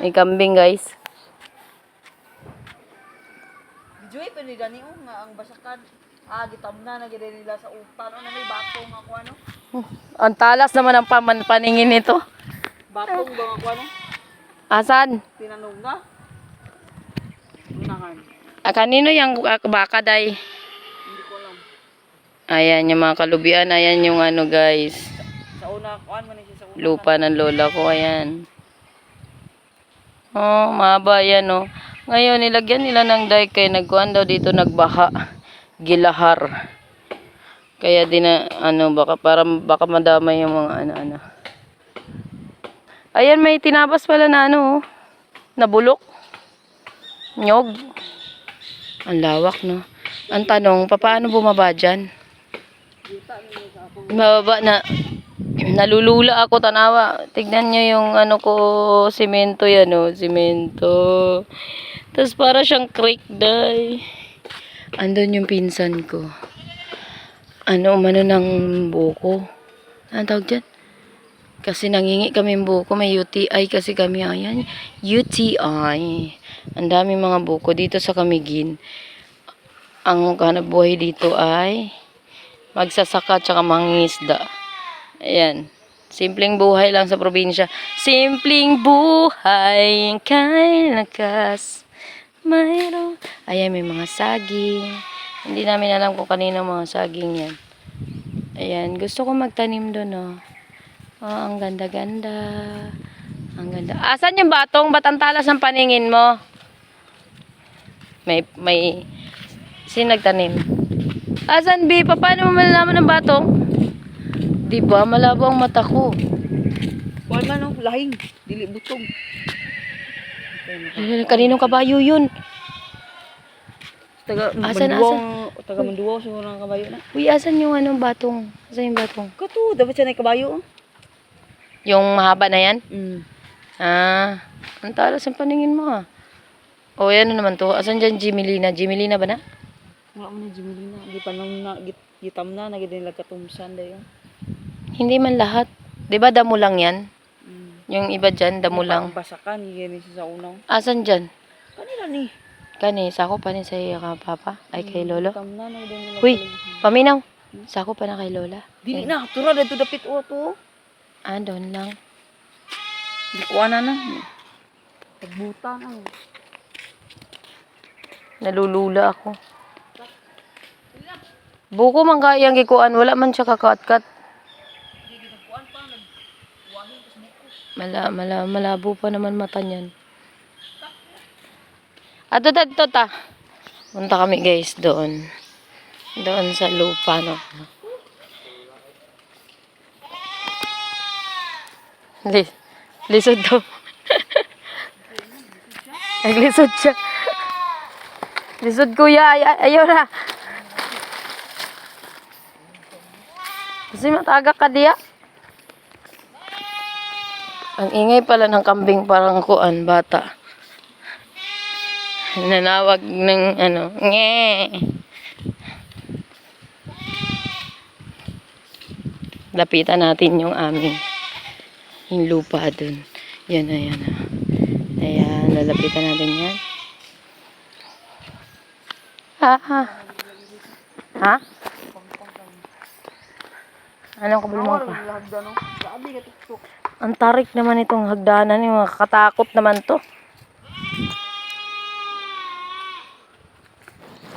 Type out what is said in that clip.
May kambing guys. Joy, pero gani oh, nga ang basakan. Ah, gitam na, nagire nila sa upan. Ano may batong ako ano? Ang talas naman ang paman paningin nito. Batong ba ako ano? Asan? Tinanong na. Unahan. Ah, kanino yung baka day? Hindi ko alam. Ayan yung mga kalubian. Ayan yung ano guys. Sa una, kuan man siya sa una. Lupa ng lola ko. Ayan. Oh, mahaba yan oh. Ngayon, nilagyan nila ng dike kaya nagkuhan daw dito nagbaha. Gilahar. Kaya din na, ano, baka, para, baka madamay yung mga ano-ano. Ayan, may tinabas pala na ano, oh. Nabulok. Nyog. Ang lawak, no? Ang tanong, paano bumaba dyan? Mababa na. Nalulula ako, tanawa. Tignan nyo yung ano ko, simento yan, oh. Simento. Tapos para siyang creek, day. Andun yung pinsan ko. Ano, umano ng buko. Ano tawag dyan? Kasi nangingi kami buko. May UTI kasi kami. Ayan. UTI. Ang dami mga buko dito sa Kamigin. Ang hanap buhay dito ay magsasaka tsaka mangingisda. Ayan. Simpleng buhay lang sa probinsya. Simpleng buhay kay lakas. Mayroon. Ayan, may mga saging. Hindi namin alam kung kanino mga saging yan. Ayan, gusto ko magtanim doon, oh. Oh, ang ganda-ganda. Ang ganda. Asan yung batong? Ba't ang talas ng paningin mo? May, may, sino nagtanim? Asan, B? Pa- Paano mo malalaman ng batong? Di ba? Malabo ang mata ko. Kuan man oh, lahing, dili butong. Ay, Kaninong kabayo yun? Taga Asan, manduwang, taga manduwang siguro ng kabayo na. Uy, asan yung anong batong? Asan yung batong? Kato, dapat siya na kabayo oh. Yung mahaba na yan? Mm. Ah, ang talas ang paningin mo ah. O, yan na naman to. Asan dyan Jimelina? Jimelina ba na? Wala mo na Jimelina, di pa nang na, git, gitam na, nagid nila katumsan dayo. Hindi man lahat. 'Di ba damo lang yan? Mm. Yung iba dyan, damo lang. Basakan, siya sa unang. Asan dyan? Kanila ni. Kani, sako pa ni sa iyo ka papa? Ay kay lolo? Nagid nila. Uy, paminaw. Sako pa na kay lola? Dili na, tura dito dapit o to. Ah, doon lang. Di ko na na. Pagbuta na. Nalulula ako. Buko man kayang gikuan, wala man siya kakat-kat. Mala, mala, malabo pa naman mata niyan. Ato ato ta. Punta kami guys doon. Doon sa lupa, no. Li lisod daw. Naglisod siya. Lisod kuya, ay, ayaw na. Kasi mataga ka diya. Ang ingay pala ng kambing parang kuan, bata. Nanawag ng ano, nge. Lapitan natin yung aming yung lupa dun. Yan na, yan na. Ayan, lalapitan natin yan. Ha, ha. Ha? Anong kabulmong? Lahagda no. Grabe ka tuktok. Ang tarik naman itong hagdanan, yung mga katakot naman to.